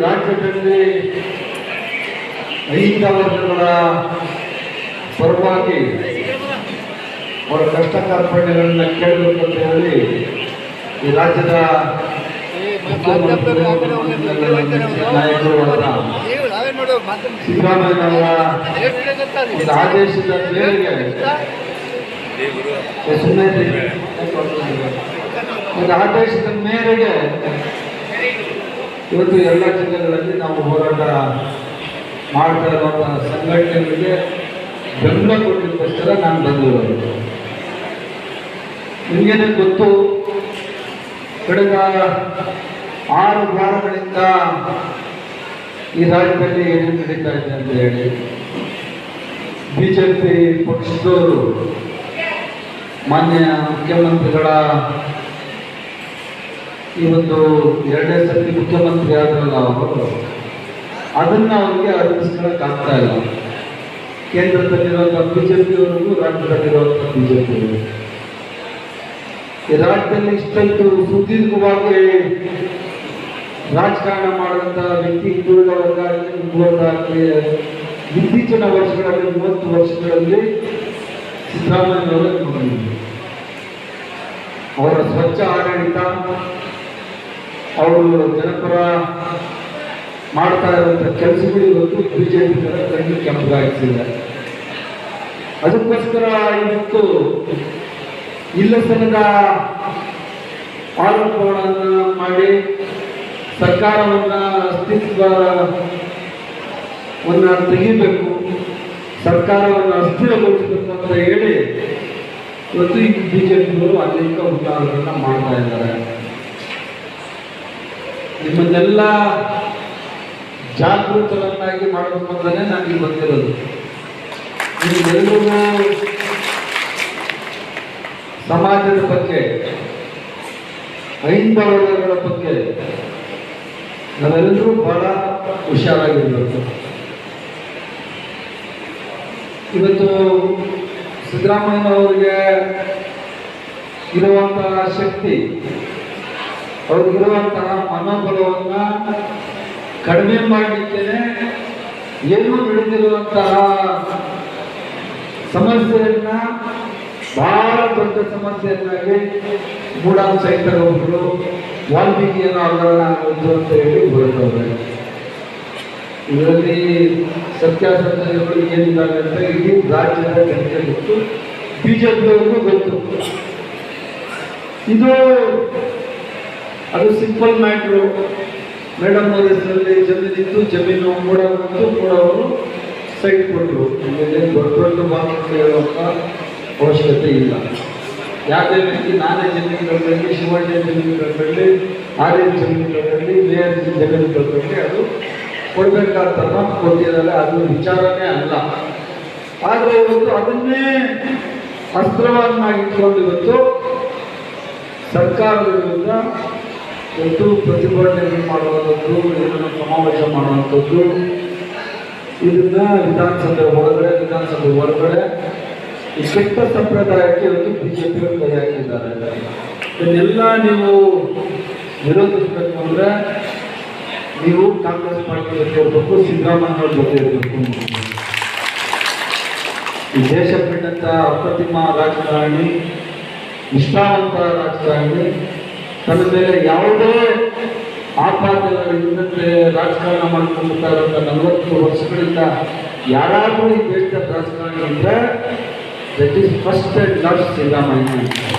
ರಾಜ್ಯದಲ್ಲಿ ಐದ ವರ್ಗಗಳ ಪರವಾಗಿ ಅವರ ಕಷ್ಟ ಕಾರ್ಪಣ್ಯಗಳನ್ನ ಕೇಳಬೇಕು ಹೇಳಿ ಈ ರಾಜ್ಯದ ನಾಯಕರು ಸಿದ್ದರಾಮಯ್ಯನವರ ಆದೇಶದ ಮೇರೆಗೆ. ಒಂದು ಆದೇಶದ ಮೇರೆಗೆ ಇವತ್ತು ಎಲ್ಲ ಜಿಲ್ಲೆಗಳಲ್ಲಿ ನಾವು ಹೋರಾಟ ಮಾಡ್ತಾ ಇರುವಂತಹ ಸಂಘಟನೆಗಳಿಗೆ ಬೆಂಬಲ ಕೊಟ್ಟಿದ್ದಕ್ಕೋಸ್ಕರ ನಾನು ಬಂದಿರೋದು ನಿಮಗೇನೆ ಗೊತ್ತು? ಕಳೆದ ಆರು ವಾರಗಳಿಂದ ಈ ರಾಜ್ಯದಲ್ಲಿ ಏನು ನಡೀತಾ ಇದೆ ಅಂತ ಹೇಳಿ ಬಿಜೆಪಿ ಪಕ್ಷದವರು ಮಾನ್ಯ ಮುಖ್ಯಮಂತ್ರಿಗಳ ಈ ಒಂದು ಎರಡನೇ ಸರ್ತಿ ಮುಖ್ಯಮಂತ್ರಿ ಆದ್ರಲ್ಲ ಅವರು ಅದನ್ನ ಅವರಿಗೆ ಅರ್ಪಿಸ್ಕೊಳಕ್ ಆಗ್ತಾ ಇಲ್ಲ. ಕೇಂದ್ರದಲ್ಲಿರುವಂತಹ ಬಿಜೆಪಿಯವರಿಗೂ ರಾಜ್ಯದಲ್ಲಿರುವಂತಹ ಈ ರಾಜ್ಯದಲ್ಲಿ ಇಷ್ಟೊಂದು ಸುದೀರ್ಘವಾಗಿ ರಾಜಕಾರಣ ಮಾಡಿದಂಥ ವ್ಯಕ್ತಿ ಹಿಂದುಳಿದ ವರ್ಗ ಇತ್ತೀಚಿನ ವರ್ಷಗಳಲ್ಲಿ, ಮೂವತ್ತು ವರ್ಷಗಳಲ್ಲಿ ನೋಡಿದ್ದೀವಿ ಅವರ ಸ್ವಚ್ಛ ಆಡಳಿತ ಅವರು ಜನಪರ ಮಾಡ್ತಾ ಇರುವಂಥ ಕೆಲಸಗಳು ಇವತ್ತು ಬಿಜೆಪಿ ಕೆಂಪಗಾಗಿಸಿದೆ ಅದಕ್ಕೋಸ್ಕರ ಇವತ್ತು ಇಲ್ಲ ಸಲದ ಆರೋಪಗಳನ್ನು ಮಾಡಿ ಸರ್ಕಾರವನ್ನ ಅಸ್ತಿತ್ವವನ್ನ ತೆಗಿಬೇಕು, ಸರ್ಕಾರವನ್ನು ಅಸ್ಥಿರಗೊಳಿಸಬೇಕು ಅಂತ ಹೇಳಿ ಇವತ್ತು ಈ ಬಿಜೆಪಿಯವರು ಅನೇಕ ಹುನ್ನಾರಗಳನ್ನ ಮಾಡ್ತಾ ಇದ್ದಾರೆ. ನಿಮ್ಮನ್ನೆಲ್ಲ ಜಾಗೃತರನ್ನಾಗಿ ಮಾಡಬೇಕು ನಾನು ನನಗೆ ಬಂದಿರೋದು ನಿಮ್ಮೆಲ್ಲರೂ ಸಮಾಜದ ಬಗ್ಗೆ ಐಂದವರ್ಗಗಳ ಬಗ್ಗೆ ನಾವೆಲ್ಲರೂ ಬಹಳ ಹುಷಾರಾಗಿರ್ಬೇಕು. ಇವತ್ತು ಸಿದ್ದರಾಮಯ್ಯನವರಿಗೆ ಇರುವಂತಹ ಶಕ್ತಿ ಅವ್ರಿಗಿರುವಂತಹ ಮನೋಬಲವನ್ನ ಕಡಿಮೆ ಮಾಡಲಿಕ್ಕೆ ಏನೂ ನಡೆದಿರುವಂತಹ ಸಮಸ್ಯೆಯನ್ನ, ಬಹಳ ದೊಡ್ಡ ಸಮಸ್ಯೆಯನ್ನಾಗಿ ಸಹಿತ ಒಬ್ಬರು ವಾಲ್ಮೀಕಿಯನ್ನು ಅವರನ್ನು ಅಂತ ಹೇಳಿ ಹೊರಟವ್ರೆ. ಇದರಲ್ಲಿ ಸತ್ಯಾಸತ್ಯಗಳು ಏನಿದ್ದಾವೆ ಅಂತ ಇಡೀ ರಾಜ್ಯದ ಜನತೆ ಗೊತ್ತು. ಬಿಜೆಪಿಯವ್ರಿಗೂ ಗೊತ್ತು. ಇದು ಅದು ಸಿಂಪಲ್ ಮ್ಯಾಟ್ರು. ಮೇಡಮ್ ಅವರ ಹೆಸರಲ್ಲಿ ಜಮೀನಿತ್ತು ಜಮೀನು ಕೂಡ ಬಂತು ಕೂಡ ಅವರು ಸೈಟ್ ಕೊಟ್ಟರು ನಿಮಗೆ ದೊಡ್ಡ ದೊಡ್ಡ ಮಾತುಗಳು ಹೇಳುವಂಥ ಅವಶ್ಯಕತೆ ಇಲ್ಲ. ಯಾವುದೇ ರೀತಿ ನಾನೇ ಜಮೀನುಗಳಲ್ಲಿ ಶಿವಣ್ಣ ಜಮೀನುಗಳಲ್ಲಿ, ಆರ್ಯ ಜಮೀನುಗಳಲ್ಲಿ, ಮೇಯರ್ ಜಮೀನುಗಳಲ್ಲಿ ಅದು ಕೊಡಬೇಕಾದ ಮಾತು ಕೊಟ್ಟಿದ್ದಾರೆ. ಅದು ವಿಚಾರನೇ ಅಲ್ಲ. ಆದರೆ ಇವತ್ತು ಅದನ್ನೇ ಅಸ್ತ್ರವನ್ನಾಗಿಟ್ಕೊಂಡು ಇವತ್ತು ಸರ್ಕಾರದ ವಿರುದ್ಧ ಇವತ್ತು ಪ್ರತಿಭಟನೆ ಮಾಡುವಂಥದ್ದು ಇದನ್ನು ಸಮಾವೇಶ ಮಾಡುವಂಥದ್ದು. ಇದನ್ನ ವಿಧಾನಸಭೆ ಒಳಗಡೆ, ವಿಧಾನಸಭೆ ಹೊರಗಡೆ ಈ ಕೆಟ್ಟ ಸಂಪ್ರದಾಯಕ್ಕೆ ಇವತ್ತು ಬಿಜೆಪಿಯವರು ಕೈ ಹಾಕಿದ್ದಾರೆ. ಇದನ್ನೆಲ್ಲ ನೀವು ವಿರೋಧಿಸಬೇಕು ಅಂದ್ರೆ ನೀವು ಕಾಂಗ್ರೆಸ್ ಪಾರ್ಟಿ ಜೊತೆ ಇರಬೇಕು ಸಿದ್ದರಾಮಯ್ಯ ಜೊತೆ ಇರಬೇಕು. ಈ ದೇಶ ಬಿಟ್ಟಂತ ಅಪ್ರತಿಮ ರಾಜಕಾರಣಿ, ನಿಷ್ಠಾವಂತ ರಾಜಕಾರಣಿ ತನ್ನ ಯಾವುದೇ ಆಪಾದಗಳಿಲ್ಲದೆ ರಾಜಕಾರಣ ಮಾಡ್ಕೊಂಡ್ತಾ ಇರುವಂತ ನಲವತ್ತು ವರ್ಷಗಳಿಂದ ಯಾರಾದರೂ ಈ ದೇಶದ ರಾಜಕಾರಣ ಇದ್ರೆ that is first and last Siddaramaiah.